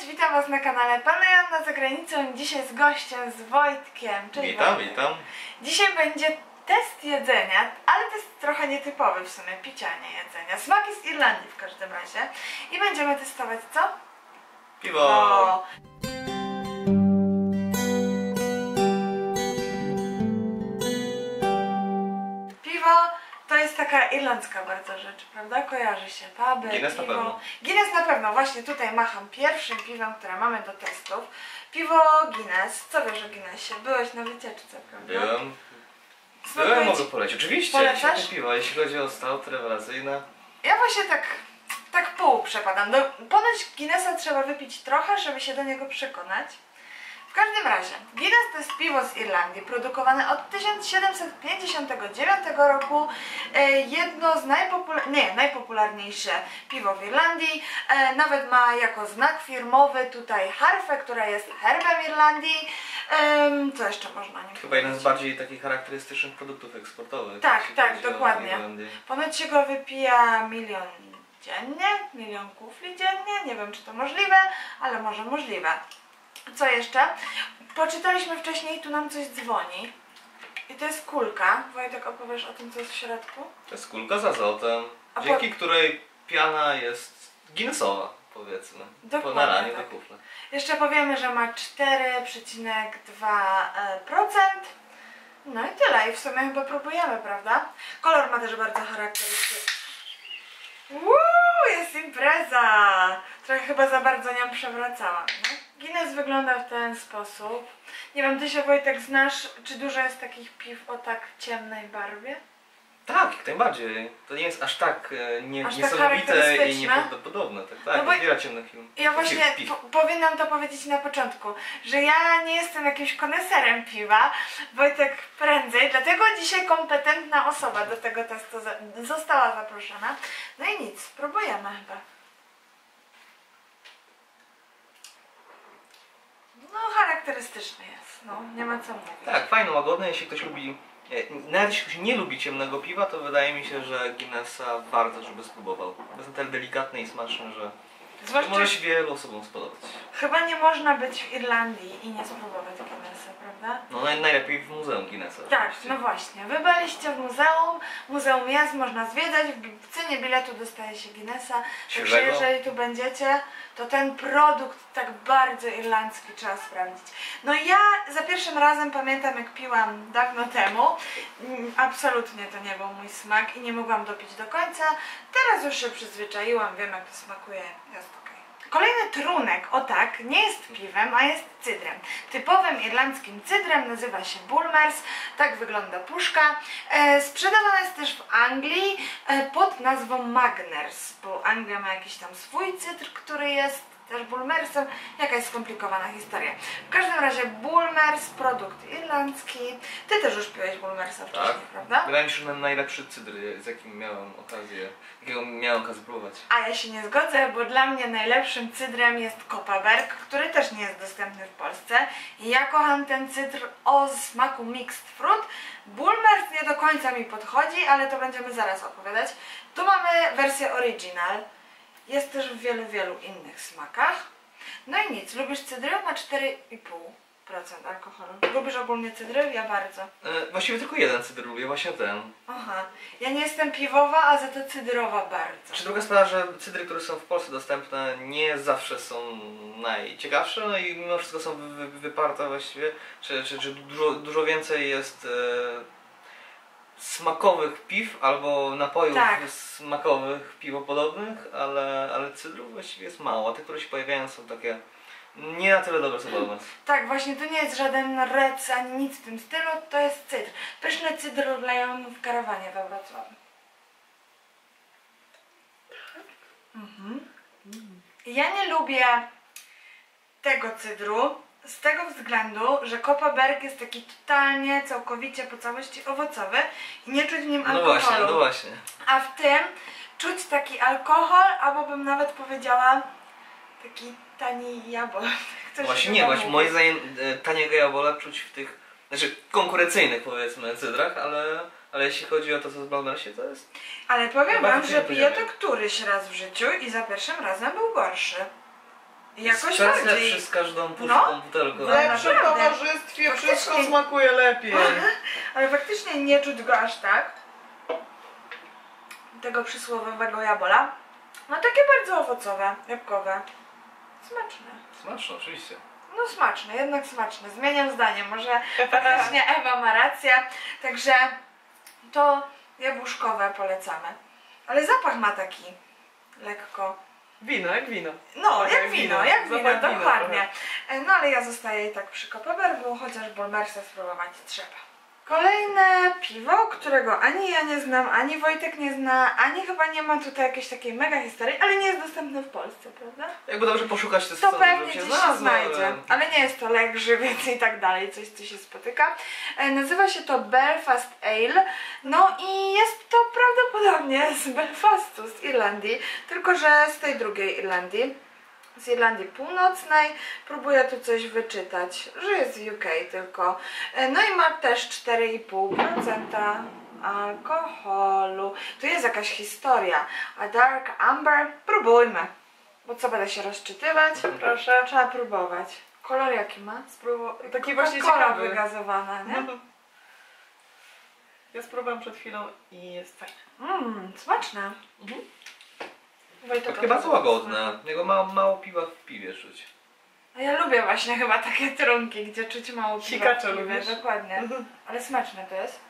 Cześć, witam Was na kanale Pana Joanna za granicą. Dzisiaj z gościem, z Wojtkiem. Cześć Witam, Wojtek. witam. Dzisiaj będzie test jedzenia, ale to jest trochę nietypowy w sumie, picia, nie jedzenia. Smaki z Irlandii w każdym razie. I będziemy testować co? Piwo. O, irlandzka bardzo rzecz, prawda? Kojarzy się puby, Guinness na piwo. pewno. Guinness na pewno, właśnie tutaj macham pierwszym piwem, które mamy do testów. Piwo Guinness, co wiesz o Guinnessie? Byłeś na wycieczce, prawda? Byłem. Smakuje Byłem, mogę polecić. Oczywiście, Polecasz? świetne piwo. Jeśli chodzi o stout, rewelacyjne. Ja właśnie tak, tak pół przepadam. Do, ponoć Guinnessa trzeba wypić trochę, żeby się do niego przekonać. W każdym razie, Guinness to jest piwo z Irlandii, produkowane od 1759 roku. E, jedno z najpopularniejszych, nie, najpopularniejsze piwo w Irlandii. E, nawet ma jako znak firmowy tutaj harfę, która jest herbem Irlandii. Co jeszcze można o nim Chyba jeden z bardziej takich charakterystycznych produktów eksportowych. Tak, tak, dokładnie. Ponoć się go wypija milion dziennie, milion kufli dziennie, nie wiem czy to możliwe, ale może możliwe. Co jeszcze? Poczytaliśmy wcześniej, tu nam coś dzwoni. I to jest kulka. Wojtek, opowiesz o tym, co jest w środku? To jest kulka z azotem, A po- dzięki której piana jest Guinnessowa, powiedzmy. Po Dokładnie nalaniu tak. do kufla. Jeszcze powiemy, że ma 4,2%. No i tyle. I w sumie chyba próbujemy, prawda? Kolor ma też bardzo charakterystyczny. Uuu, jest impreza! Trochę chyba za bardzo nią przewracałam. Guinness wygląda w ten sposób. Nie wiem, ty się Wojtek znasz, czy dużo jest takich piw o tak ciemnej barwie? Tak, jak najbardziej. To nie jest aż tak e, nie, Aż tak niesamowite i charakterystyczne? nieprawdopodobne. Tak, tak, No bo- ciemnych film. Ja właśnie piw. po, powinnam to powiedzieć na początku, że ja nie jestem jakimś koneserem piwa, Wojtek prędzej, dlatego dzisiaj kompetentna osoba do tego testu za, została zaproszona. No i nic, próbujemy chyba. No charakterystyczny jest, no nie ma co mówić. Tak, fajne, łagodne. Jeśli ktoś lubi, e, nawet jeśli ktoś nie lubi ciemnego piwa, to wydaje mi się, że Guinnessa warto, żeby spróbował. Jest na tyle delikatny i smaczny, że Zwłaszcza może się wielu osobom spodobać. Chyba nie można być w Irlandii i nie spróbować Guinnessa, prawda? No naj, najlepiej w muzeum Guinnessa. Tak, oczywiście. no właśnie. Wy byliście w muzeum, Muzeum Jest można zwiedzać, w cenie biletu dostaje się Guinnessa. Także Świeżego. jeżeli tu będziecie, to ten produkt tak bardzo irlandzki trzeba sprawdzić. No ja za pierwszym razem pamiętam jak piłam dawno temu, mm, absolutnie to nie był mój smak i nie mogłam dopić do końca. Teraz już się przyzwyczaiłam, wiem jak to smakuje, okej. Kolejny trunek, o tak, nie jest piwem, a jest cydrem. Typowym irlandzkim cydrem nazywa się Bulmers, tak wygląda puszka. E, sprzedawana jest też w Anglii e, pod nazwą Magners, bo Anglia ma jakiś tam swój cydr, który jest też Bulmersem, jakaś skomplikowana historia. W każdym razie Bulmers, produkt irlandzki. Ty też już piłeś Bulmersa wcześniej, Tak. prawda? Wydaje mi się, że najlepszy cydr, z jakim miałem okazję, jakiego miałem okazję próbować. A ja się nie zgodzę, bo dla mnie najlepszym cydrem jest Kopaberg, który też nie jest dostępny w Polsce. Ja kocham ten cydr o smaku mixed fruit. Bulmers nie do końca mi podchodzi, ale to będziemy zaraz opowiadać. Tu mamy wersję original. Jest też w wielu, wielu innych smakach. No i nic, lubisz cydry? Ma 4,5% alkoholu. Lubisz ogólnie cydry? Ja bardzo. E, właściwie tylko jeden cydr lubię, właśnie ten. Aha, ja nie jestem piwowa, a za to cydrowa bardzo. Czy druga sprawa, że cydry, które są w Polsce dostępne, nie zawsze są najciekawsze, no i mimo wszystko są wy, wy, wyparte właściwie, czy, czy, czy dużo, dużo więcej jest e, smakowych piw albo napojów Tak. smakowych, piwopodobnych, ale, ale cydrów właściwie jest mało, a te, które się pojawiają są takie nie na tyle dobre co Bulmers. Tak, właśnie to nie jest żaden rec ani nic w tym stylu, to jest cydr. Pyszny cydr leją w karawanie we Wrocławiu. Mhm. Ja nie lubię tego cydru z tego względu, że Kopaberg jest taki totalnie, całkowicie po całości owocowy i nie czuć w nim No alkoholu. właśnie, no właśnie. A w tym czuć taki alkohol, albo bym nawet powiedziała taki tani to się Właśnie nie, właśnie moim zdaniem e, taniego jabola czuć w tych, znaczy konkurencyjnych powiedzmy cydrach, ale, ale jeśli chodzi o to co w Bulmersie, to jest Ale powiem wam, że piję to któryś raz w życiu i za pierwszym razem był gorszy. Jakoś Stres bardziej. lepszy z każdą puszką No. butelką. No. W lepszym naprawdę. towarzystwie Faktycznie. wszystko smakuje lepiej. Ale faktycznie nie czuć go aż tak. Tego przysłowiowego jabola. No takie bardzo owocowe, jabłkowe. Smaczne. Smaczne, oczywiście. No smaczne, jednak smaczne. Zmieniam zdanie, może faktycznie Ewa ma rację. Także to jabłuszkowe polecamy. Ale zapach ma taki lekko. Wino, jak wino. No, jak wino, jak wino, dokładnie. E, No ale ja zostaję i tak przy Kopebergu, chociaż Bolmersa spróbować trzeba. Kolejne piwo, którego ani ja nie znam, ani Wojtek nie zna, ani chyba nie ma tutaj jakiejś takiej mega historii, ale nie jest dostępne w Polsce, prawda? Jakby dobrze poszukać, to, To pewnie gdzieś się znajdzie, ale- ale nie jest to lek, żywiec i tak dalej, coś co się spotyka. E, Nazywa się to Belfast Ale, no i jest to prawdopodobnie z Belfastu, z Irlandii, tylko że z tej drugiej Irlandii, z Irlandii Północnej. Próbuję tu coś wyczytać, że jest z UK tylko. E, No i ma też 4,5% alkoholu. Tu jest jakaś historia. A Dark Amber, próbujmy. Bo co będę się rozczytywać? Proszę. Trzeba próbować. Kolor jaki ma? Spróbuj. Taki właśnie Coca-Cola ciekawy. wygazowana, nie? Ja spróbowałam przed chwilą i jest fajne. Mmm, smaczne. Mhm. Wojtek, Takie bardzo łagodne. Jego mało, mało piwa w piwie czuć. A ja lubię właśnie chyba takie trunki, gdzie czuć mało piwa w Sikacze piwie, lubisz? Dokładnie. Ale smaczne to jest.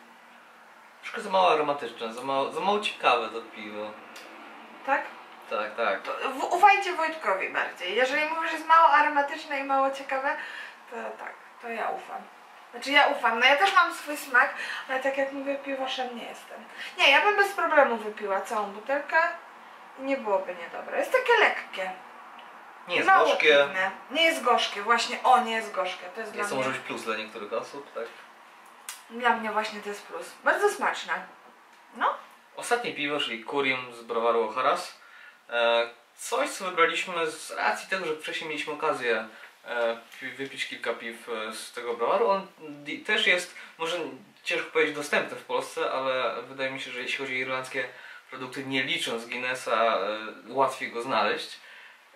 Troszkę za mało aromatyczne, za mało, za mało ciekawe to piwo. Tak? Tak, tak. To w, ufajcie Wojtkowi bardziej. Jeżeli mówisz, że jest mało aromatyczne i mało ciekawe, to tak, to ja ufam. Znaczy ja ufam, no ja też mam swój smak, ale tak jak mówię, piwoszem nie jestem. Nie, ja bym bez problemu wypiła całą butelkę nie byłoby niedobre. Jest takie lekkie. Nie jest mało gorzkie. piwne. Nie jest gorzkie, właśnie, o nie jest gorzkie. To jest dla Jest to może być plus dla niektórych osób, tak? dla mnie właśnie to jest plus. Bardzo smaczne. No, Ostatnie piwo, czyli Kurium z browaru Oharas. E, coś, co wybraliśmy z racji tego, że wcześniej mieliśmy okazję e, pi- wypić kilka piw e, z tego browaru. On di- też jest, może ciężko powiedzieć, dostępny w Polsce, ale wydaje mi się, że jeśli chodzi o irlandzkie produkty, nie licząc Guinnessa, e, łatwiej go znaleźć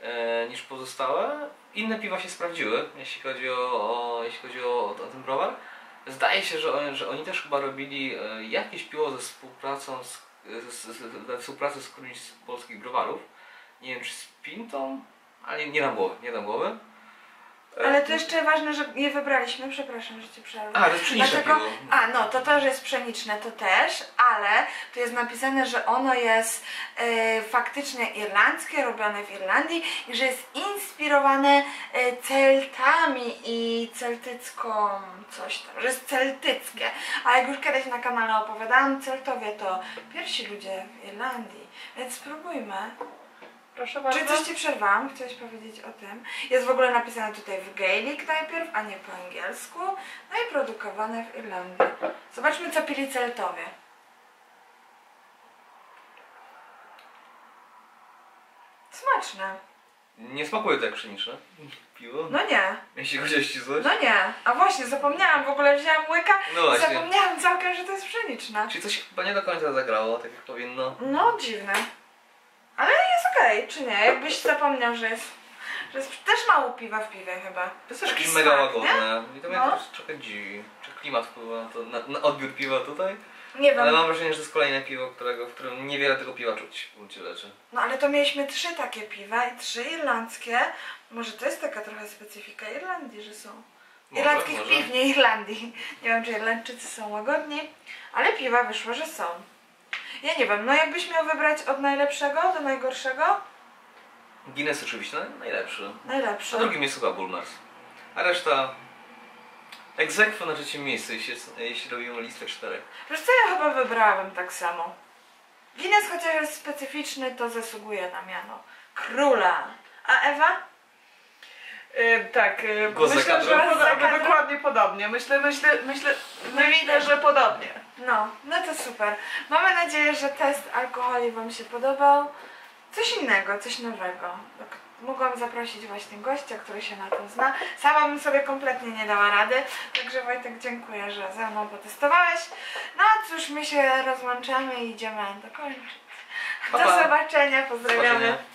e, niż pozostałe. Inne piwa się sprawdziły, jeśli chodzi o, o, jeśli chodzi o, o ten browar. Zdaje się, że, że oni też chyba robili e, jakieś piwo ze współpracą z, z, z, we współpracy z którymś z polskich browarów. Nie wiem czy z Pintą, ale nie, nie dam głowy, nie dam głowy. Ale to jeszcze ważne, że nie wybraliśmy, przepraszam, że ci przerwę. A, to jest pszeniczne Dlatego- piwo. A, no to to, że jest pszeniczne, to też, ale tu jest napisane, że ono jest e, faktycznie irlandzkie, robione w Irlandii i że jest inspirowane e, Celtami i celtycką coś tam, że jest celtyckie. A jak już kiedyś na kanale opowiadałam, Celtowie to pierwsi ludzie w Irlandii, więc spróbujmy. Proszę bardzo. Czy coś Ci przerwałam? Chciałeś powiedzieć o tym? Jest w ogóle napisane tutaj w Gaelic najpierw, a nie po angielsku. No i produkowane w Irlandii. Zobaczmy, co pili Celtowie. Smaczne. Nie smakuje tak pszeniczne piwo, No nie, jeśli chodzi o ścisłość. no nie. A właśnie, zapomniałam, w ogóle wzięłam łyka No i zapomniałam całkiem, że to jest pszeniczne. Czyli coś chyba nie do końca zagrało, tak jak powinno. No, dziwne. Okej, czy nie? Jakbyś zapomniał, że jest... Że jest też mało piwa w piwie chyba. To jest Taki mega smak, łagodne. I to mnie No. też trochę dziwi. Czy klimat wpływa na, to, na, na odbiór piwa tutaj? Nie wiem. Ale mam wrażenie, że to jest kolejne piwo, którego, w którym niewiele tego piwa czuć w gruncie rzeczy. No ale to mieliśmy trzy takie piwa i trzy irlandzkie. Może to jest taka trochę specyfika Irlandii, że są. Może, Irlandzkich może. piw, nie Irlandii. Nie wiem, czy Irlandczycy są łagodni, ale piwa wyszło, że są. Ja nie wiem, no jakbyś miał wybrać od najlepszego do najgorszego? Guinness oczywiście naj- najlepszy. Najlepszy. Na drugim jest chyba Bulmers. A reszta... Egzekwo na trzecim miejscu, jeśli, jeśli robimy listę czterech. Wiesz co, ja chyba wybrałem tak samo. Guinness chociaż jest specyficzny, to zasługuje na miano króla. A Ewa? Y, tak, y, Głos za myślę, że kadrą. Za dokładnie podobnie. Myślę, myślę, myślę, Nie myślę, że podobnie. No, no to super. Mamy nadzieję, że test alkoholi Wam się podobał. Coś innego, coś nowego. Tak, Mogłam zaprosić właśnie gościa, który się na tym zna. Sama bym sobie kompletnie nie dała rady. Także Wojtek, dziękuję, że ze mną potestowałeś. No cóż, my się rozłączamy i idziemy dokończyć. Pa, Do pa. zobaczenia, pozdrawiamy. Zobaczenia.